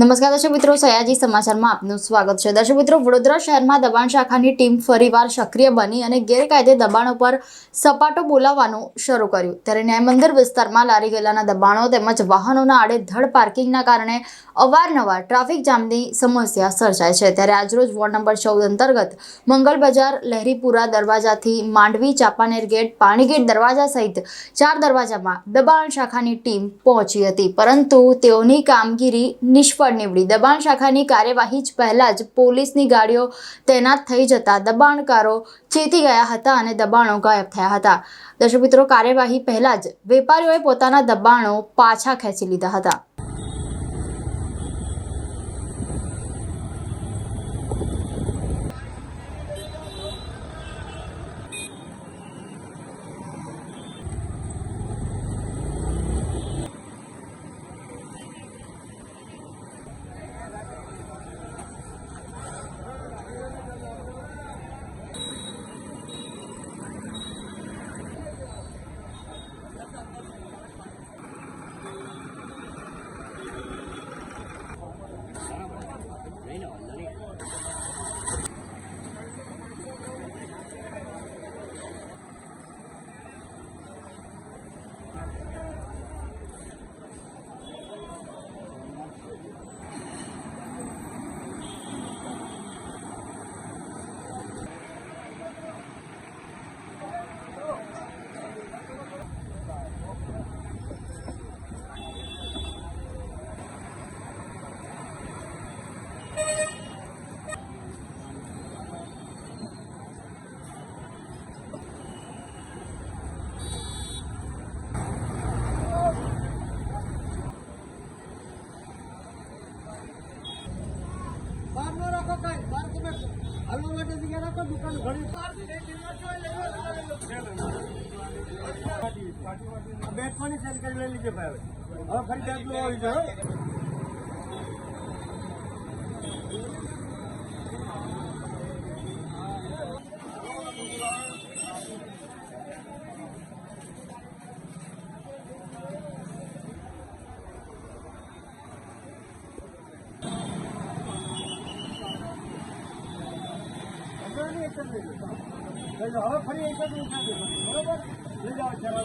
નમસ્કાર દર્શક મિત્રો, સયાજી સમાચારમાં આપનું સ્વાગત છે. દર્શક મિત્રો, વડોદરા શહેરમાં દબાણ શાખાની ટીમ ફરીવાર સક્રિય બની અને ગેરકાયદે દબાણો પર સપાટો બોલાવવાનું શરૂ કર્યું. ત્યારે ન્યાય મંદિર વિસ્તારમાં લારી ગયેલાના દબાણો તેમજ વાહનોના આડેધડ પાર્કિંગના કારણે અવારનવાર ટ્રાફિક જામની સમસ્યા સર્જાય છે. ત્યારે આજરોજ વોર્ડ નંબર ચૌદ અંતર્ગત મંગલ બજાર, લહેરીપુરા દરવાજાથી માંડવી, ચાપાનેર ગેટ, પાણીગેટ દરવાજા સહિત ચાર દરવાજામાં દબાણ શાખાની ટીમ પહોંચી હતી. પરંતુ તેઓની કામગીરી નિષ્ફળ નીવડી દબાણ શાખાની કાર્યવાહી જ પહેલા જ પોલીસની ગાડીઓ તૈનાત થઈ જતા દબાણકારો ચેતી ગયા હતા અને દબાણો ગાયબ થયા હતા. દર્શક મિત્રો, કાર્યવાહી પહેલા જ વેપારીઓએ પોતાના દબાણો પાછા ખેંચી લીધા હતા. આ બેસવાની સરકાર લઈ લીધી ભાઈ હવે. ફરી જાજુ આવી જાય એક જ લઈ લો. હવે ફરી એક જ. બરોબર લઈ જાઓ ચાલો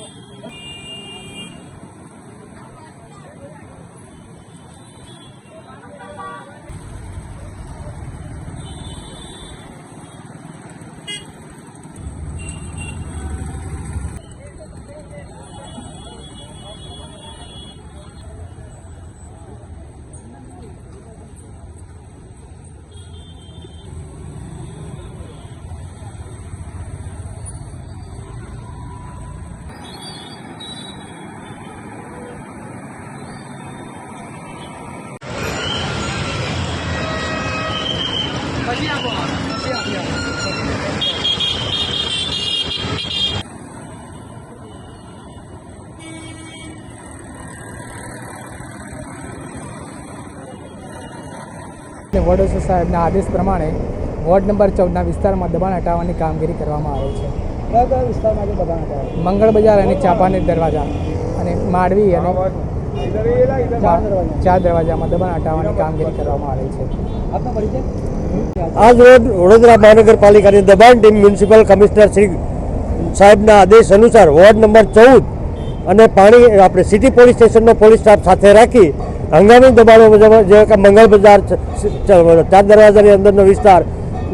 વડોદરા સાહેબના આદેશ પ્રમાણે વોર્ડ નંબર ચૌદના વિસ્તારમાં દબાણ હટાવવાની કામગીરી કરવામાં આવે છે. કયા કયા વિસ્તારમાં દબાણ હટાવે મંગળ બજાર અને ચાપાનેર દરવાજા અને માંડવી અને ચાર ચાર દરવાજામાં દબાણ હટાવવાની કામગીરી કરવામાં આવે છે. આપનો પરિચય? આજ રોજ વડોદરા મહાનગરપાલિકાની દબાણ ટીમ મ્યુનિસિપલ કમિશનર શ્રી સાહેબના આદેશ અનુસાર વોર્ડ નંબર ચૌદ અને પાણી આપણે સિટી પોલીસ સ્ટેશનનો પોલીસ સ્ટાફ સાથે રાખી હંગામી દબાણો જેવા- કે મંગળ બજાર ચાર દરવાજાની અંદરનો વિસ્તાર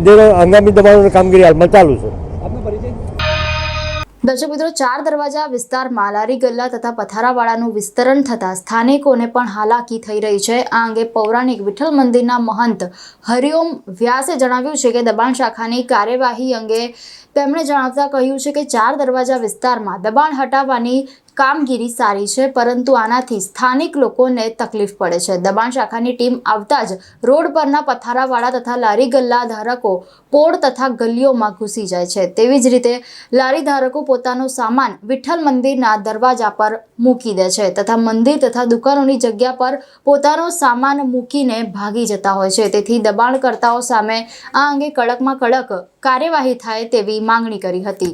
જે હંગામી દબાણોની કામગીરી હાલમાં ચાલુ છે. દર્શક મિત્રો, ચાર દરવાજા વિસ્તારમાં લારી ગલ્લા તથા પથારાવાળાનું વિસ્તરણ થતાં સ્થાનિકોને પણ હાલાકી થઈ રહી છે. આ અંગે પૌરાણિક વિઠ્ઠલ મંદિરના મહંત હરિઓમ વ્યાસે જણાવ્યું છે કે દબાણ શાખાની કાર્યવાહી અંગે તેમણે જણાવતા કહ્યું છે કે ચાર દરવાજા વિસ્તારમાં દબાણ હટાવવાની કામગીરી સારી છે, પરંતુ આનાથી સ્થાનિક લોકોને તકલીફ પડે છે. દબાણ શાખાની ટીમ આવતા જ રોડ પરના પથારાવાળા તથા લારી ગલ્લા ધારકો પોળ તથા ગલીઓમાં ઘૂસી જાય છે. તેવી જ રીતે લારી ધારકો પોતાનો સામાન વિઠ્ઠલ મંદિરના દરવાજા પર મૂકી દે છે તથા મંદિર તથા દુકાનોની જગ્યા પર પોતાનો સામાન મૂકીને ભાગી જતા હોય છે. તેથી દબાણકર્તાઓ સામે આ અંગે કડકમાં કડક કાર્યવાહી થાય તેવી માંગણી કરી હતી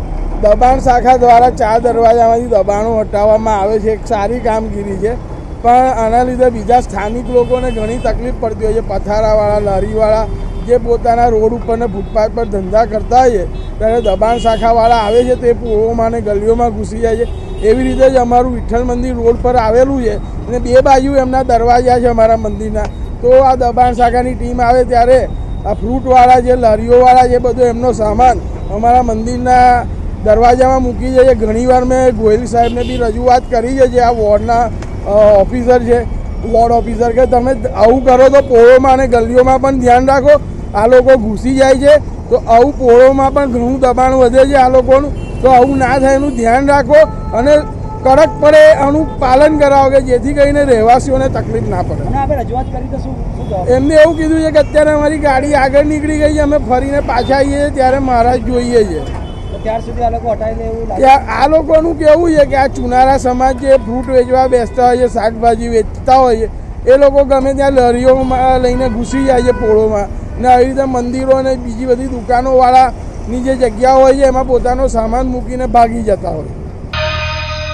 દબાણ શાખા દ્વારા ચાર દરવાજામાંથી દબાણો હટાવવામાં આવે છે, એક સારી કામગીરી છે. પણ આના લીધે બીજા સ્થાનિક લોકોને ઘણી તકલીફ પડતી હોય છે. પથારાવાળા, લારીવાળા જે પોતાના રોડ ઉપર ને ફૂટપાથ પર ધંધા કરતા હોય છે, ત્યારે દબાણ શાખાવાળા આવે છે, તે પૂર્વમાં ને ગલીઓમાં ઘૂસી જાય છે. એવી રીતે જ અમારું વિઠ્ઠલ મંદિર રોડ પર આવેલું છે અને બે બાજુ એમના દરવાજા છે અમારા મંદિરના. તો આ દબાણ શાખાની ટીમ આવે ત્યારે આ ફ્રૂટવાળા જે લારીઓવાળા જે બધો એમનો સામાન અમારા મંદિરના દરવાજામાં મૂકી જઈએ. છે ઘણીવાર મેં ગોહિલ સાહેબને બી રજૂઆત કરી છે જે આ વોર્ડના ઓફિસર છે. વોર્ડ ઓફિસર કે તમે આવું કરો તો પોળોમાં અને ગલીઓમાં પણ ધ્યાન રાખો. આ લોકો ઘૂસી જાય છે. તો આવું પોળોમાં પણ ઘણું દબાણ વધે છે આ લોકોનું. તો આવું ના થાય એનું ધ્યાન રાખો અને કડક પડે આનું પાલન કરાવો કે જેથી કરીને રહેવાસીઓને તકલીફ ના પડે. એમને એવું કીધું છે કે અત્યારે અમારી ગાડી આગળ નીકળી ગઈ છે. અમે ફરીને પાછા આવીએ છીએ ત્યારે મહારાજ જોઈએ છે. તો ત્યાર આ લોકોનું કેવું છે કે આ ચુનારા સમાજ જે ફ્રૂટ વેચવા બેસતા હોય છે, શાકભાજી વેચતા હોય છે, એ લોકો ગમે ત્યાં લરીઓમાં લઈને ઘૂસી જાય છે પોળોમાં. ને આવી રીતે મંદિરો અને બીજી બધી દુકાનોવાળાની જે જગ્યા હોય છે, એમાં પોતાનો સામાન મૂકીને ભાગી જતા હોય.